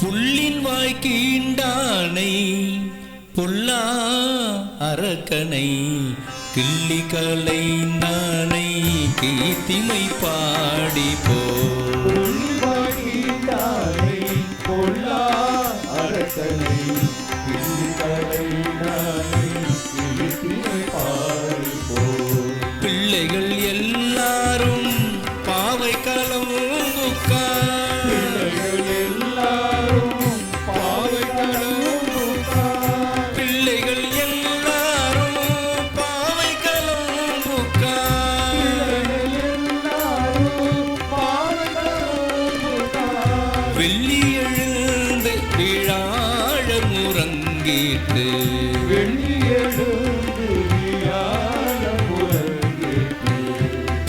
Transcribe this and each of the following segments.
புள்ளின் வாய்க்கீண்டானை பொல்லா அரக்கனை கிள்ளிகளை நானை கீர்த்திமை பாடி போ. வாங்கிட்டானை பொல்லா அரசனை நானை கீர்த்திமை பிள்ளைகள் எல்லாரும் பாவை முறங்கிட்டு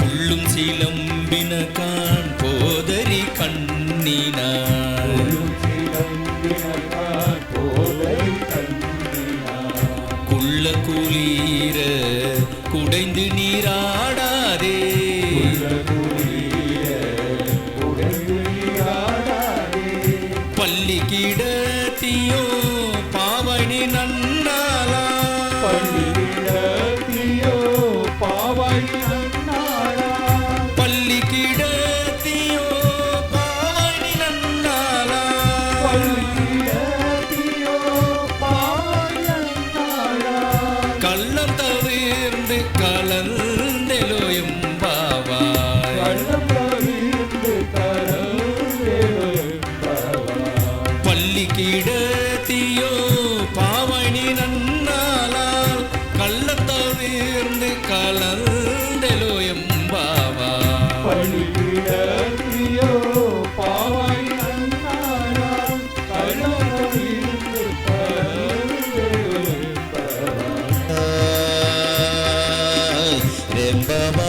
உள்ளும் சிலம்பின கான் போதரி கண்ணினார் குள்ள குளீர குடைந்து நீராடா பாவனி நன்னாலா பள்ளி கிடத்தியோ பாவனி நன்னாலா கள்ளம் தவிர்ந்து கலந்தெலோயும் பாவாய் பள்ளி கிடத்தியோ remember.